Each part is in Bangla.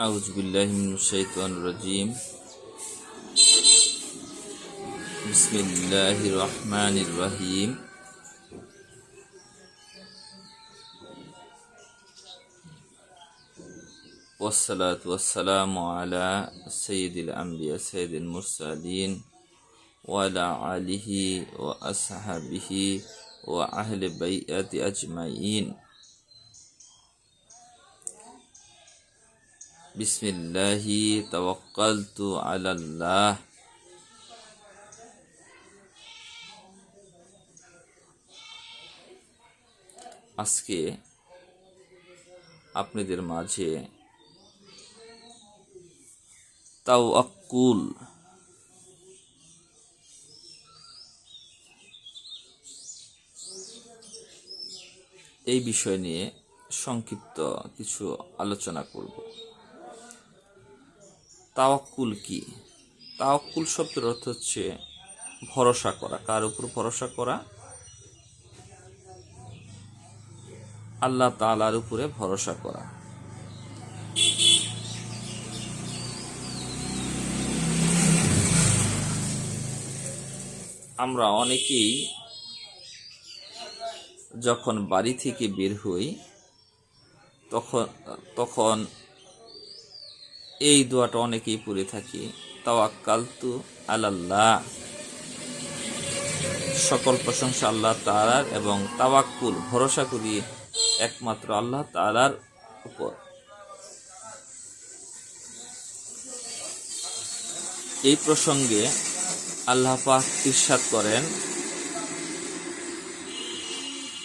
أعوذ بالله من الشيطان الرجيم. بسم الله الرحمن الرحيم. والصلاة والسلام على سيد الأنبياء سيد المرسلين وعلى آله وأصحابه وأهل بيئة أجمعين. বিসমিল্লাহি তাওয়াক্কালতু আলাল্লাহ। আজকে আপনাদের মাঝে তাও আকুল এই বিষয় নিয়ে সংক্ষিপ্ত কিছু আলোচনা করব। তাওয়াক্কুল কি? তাওয়াক্কুল শব্দের অর্থ হচ্ছে ভরসা করা। কার উপর ভরসা করা? আল্লাহ তাআলার উপরে ভরসা করা। আমরা অনেকেই যখন বাড়ি থেকে বের হই, তখন তখন এই দোয়াটা অনেকেই পড়ে থাকি। তাওয়াক্কালতু আলাল্লাহ। সকল প্রশংসা আল্লাহ তাআলার এবং তাওয়াক্কুল, ভরসা করি একমাত্র আল্লাহ তাআলার উপর। এই প্রসঙ্গে আল্লাহ পাক ইরশাদ করেন,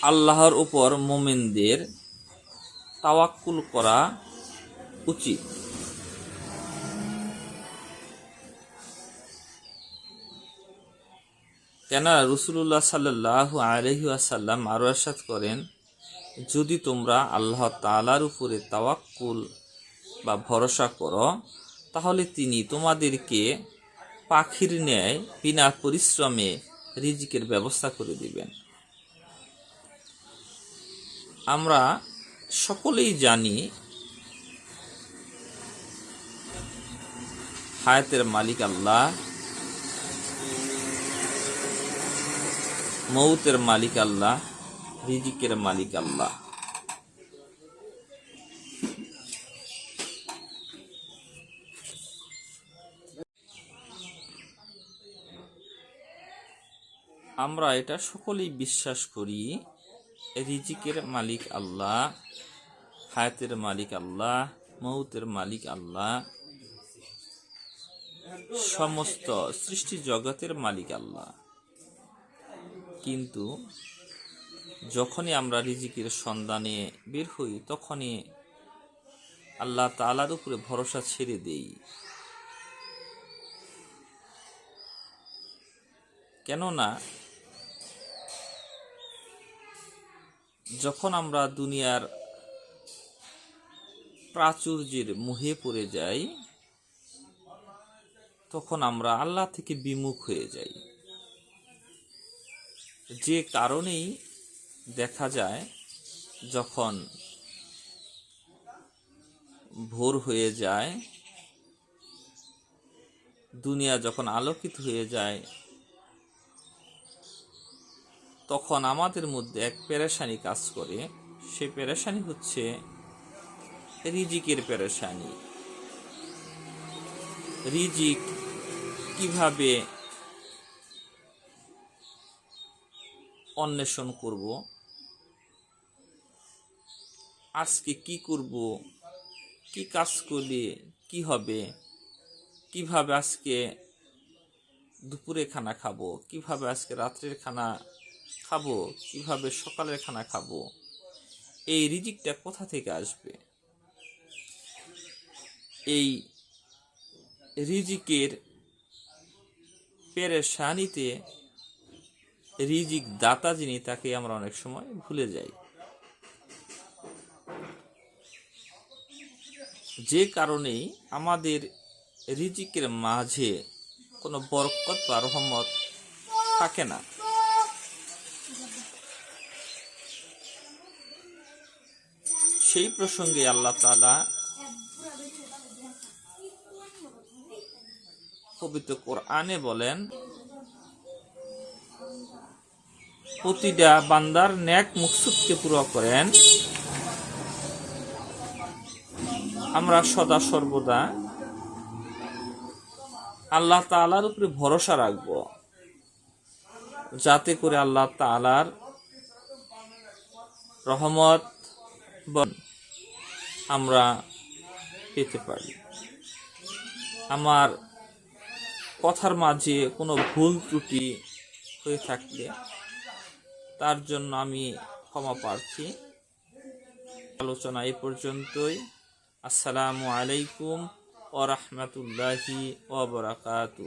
আল্লাহর উপর মোমিনদের তাওয়াক্কুল করা উচিত। কেন রসুল্লাহ সাল্লাহ আলহি আসাল্লাম আরও আসাদ করেন, যদি তোমরা আল্লাহ তালার উপরে তাওয়াক্কুল বা ভরসা করো, তাহলে তিনি তোমাদেরকে পাখির ন্যায় বিনা পরিশ্রমে রিজিকের ব্যবস্থা করে দিবেন। আমরা সকলেই জানি হায়াতের মালিক আল্লাহ মৌতের মালিক আল্লাহ, রিজিকের মালিক আল্লাহ। আমরা এটা সকলেই বিশ্বাস করি, রিজিকের মালিক আল্লাহ, হায়াতের মালিক আল্লাহ, মৌতের মালিক আল্লাহ। সমস্ত সৃষ্টি জগতের মালিক আল্লাহ। কিন্তু যখনই আমরা রিজিকের সন্ধানে বের হই, তখনই আল্লাহ তালার উপরে ভরসা ছেড়ে দেই। কেননা যখন আমরা দুনিয়ার প্রাচুর্যের মুহে পড়ে যাই, তখন আমরা আল্লাহ থেকে বিমুখ হয়ে যাই। যে কারণেই দেখা যায় যখন ভোর হয়ে যায়, দুনিয়া যখন আলোকিত হয়ে যায়, তখন আমাদের মধ্যে এক পেরেশানি কাজ করে। সে পেরেশানি হচ্ছে রিজিকের পেরেশানি। রিজিক কীভাবে অন্বেষণ করব। আজকে কি করব? কি কাজ করলে কি হবে? কীভাবে আজকে দুপুরে খানা খাব? কীভাবে আজকে রাত্রের খানা খাব? কীভাবে সকালের খানা খাব? এই রিজিকটা কোথা থেকে আসবে? এই রিজিকের পেরেশানিতে রিজিক দাতা যিনি তাকে আমরা অনেক সময় ভুলে যাই। যে কারণেই আমাদের রিজিকের মাঝে কোনো বরকত বা রহমত থাকে না। সেই প্রসঙ্গে আল্লাহ তালা পবিত্র কোরআনে বলেন প্রতিটা বান্দার ন্যাক মুকসুদকে পুরো করেন। আমরা সদা সর্বদা আল্লাহ তাআলার উপরে ভরসা রাখব। যাতে করে আল্লাহ তাআলার রহমত আমরা পেতে পারি। আমার কথার মাঝে কোনো ভুল ত্রুটি হয়ে থাকলে তার জন্য আমি ক্ষমা প্রার্থী। আলোচনা এই পর্যন্তই। আসসালামু আলাইকুম ও রহমতুল্লাহি ওবরাকাতু